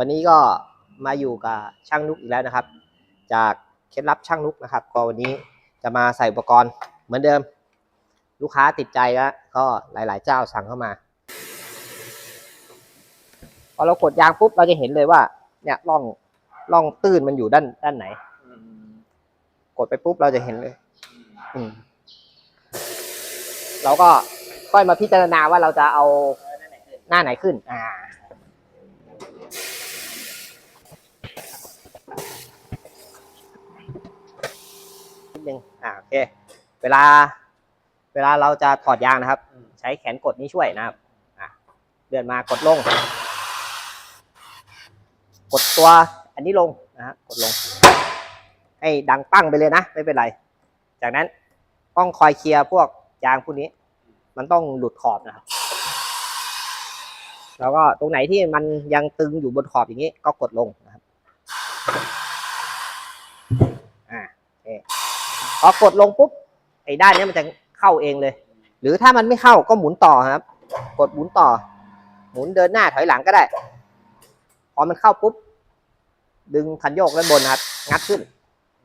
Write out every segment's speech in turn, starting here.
วันนี้ก็มาอยู่กับช่างนุกอีกแล้วนะครับ จากเคล็ดลับช่างนุกนะครับ ก็วันนี้จะมาใส่อุปกรณ์เหมือนเดิม ลูกค้าติดใจแล้วก็หลาย ๆ เจ้าสั่งเข้ามาพอเรากดยางปุ๊บเราจะเห็นเลยว่า เนี่ยร่องร่องตื้นมันอยู่ด้านด้านไหน กดไปปุ๊บเราจะเห็นเลยเราก็ค่อยมาพิจารณาว่าเราจะเอาหน้าไหนขึ้น อ่า นิดนึง อ่า โอ เค เวลา เวลาเราจะถอดยางนะครับ ใช้แขนกดนี้ช่วยนะครับเลื่อนมากดลง กดตัวอันนี้ลงนะฮะกดลง ให้ดังปั้งไปเลยนะ ไม่เป็นไร จากนั้นต้องคอยเคลียร์พวกยางพวกนี้ มันต้องหลุดขอบนะครับ แล้วก็ตรงไหนที่มันยังตึงอยู่บนขอบอย่างนี้ ก็กดลงนะครับ อ่าโอเค พอกดลงปุ๊บไอ้ด้านนี้มันจะเข้าเองเลย หรือถ้ามันไม่เข้าก็หมุนต่อครับ กดหมุนต่อ หมุนเดินหน้าถอยหลังก็ได้ พอมันเข้าปุ๊บ ดึงคันโยกด้านบนนะครับ งัดขึ้น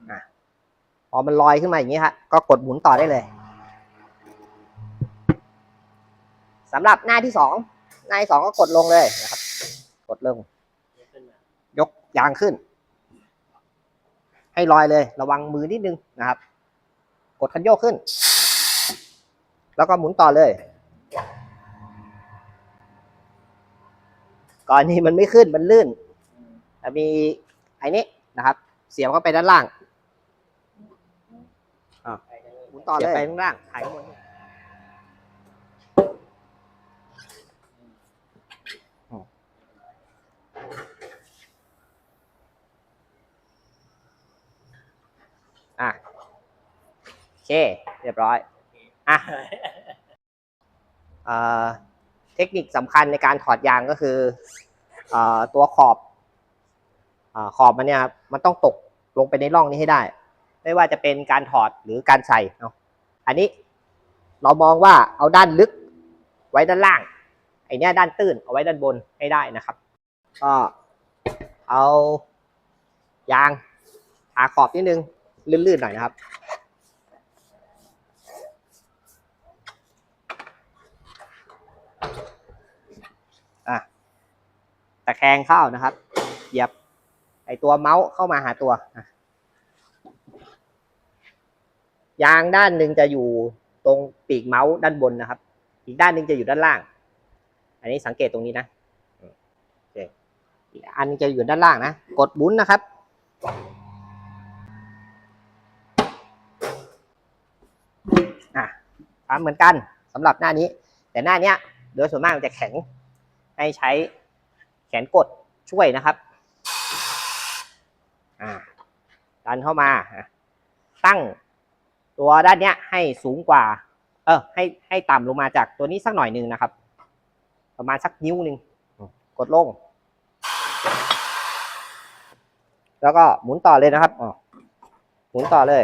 อพอมันลอยขึ้นมาอย่างนี้ฮะก็กดหมุนต่อได้เลยสำหรับหน้าที่สองหน้าที่สองก็กดลงเลยนะครับ กดลง ยกยางขึ้น ให้ลอยเลย ระวังมือนิดนึงนะครับ ดคันโยกขึ้น แล้วก็หมุนต่อเลยก่อนนี้มันไม่ขึ้นมันลื่นแต่มีไอ้นี้นะครับ เสียบเข้าไปด้านล่างหมุนต่อเลยไปข้างล่างถ่ายข้างบนนี่อืมอะโอ เค เรียบร้อยอะเอ่อเทคนิคสำคัญในการถอดยางก็คือเอ่อตัวขอบเอ่อขอบมันเนี่ยครับมันต้องตกลงไปในร่องนี้ให้ได้ ไม่ว่าจะเป็นการถอดหรือการใส่เนาะอันนี้เรามองว่าเอาด้านลึกไว้ด้านล่างไอเนี้ยด้านตื้นเอาไว้ด้านบนให้ได้นะครับ ก็เอายางทาขอบนิดนึงลื่นๆหน่อยนะครับ ตะแคงเข้านะครับเหยียบไอตัวเมาส์เข้ามาหาตัวยางด้านหนึ่งจะอยู่ตรงปีกเมาส์ด้านบนนะครับ อีกด้านหนึ่งจะอยู่ด้านล่าง อันนี้สังเกตตรงนี้นะอีกอันจะอยู่ด้านล่างนะ กดหมุนนะครับ อะทำเหมือนกันสำหรับหน้านี้ แต่หน้าเนี้ยโดยส่วนมากมันจะแข็งให้ใช้ ขนกดช่วยนะครับอ่าดันเข้ามา ตั้งตัวด้านเนี้ยให้สูงกว่า เออให้ให้ต่ำลงมาจากตัวนี้สักหน่อยหนึ่งนะครับ ประมาณสักนิ้วหนึ่งกดลง แล้วก็หมุนต่อเลยนะครับอ๋อหมุนต่อเลย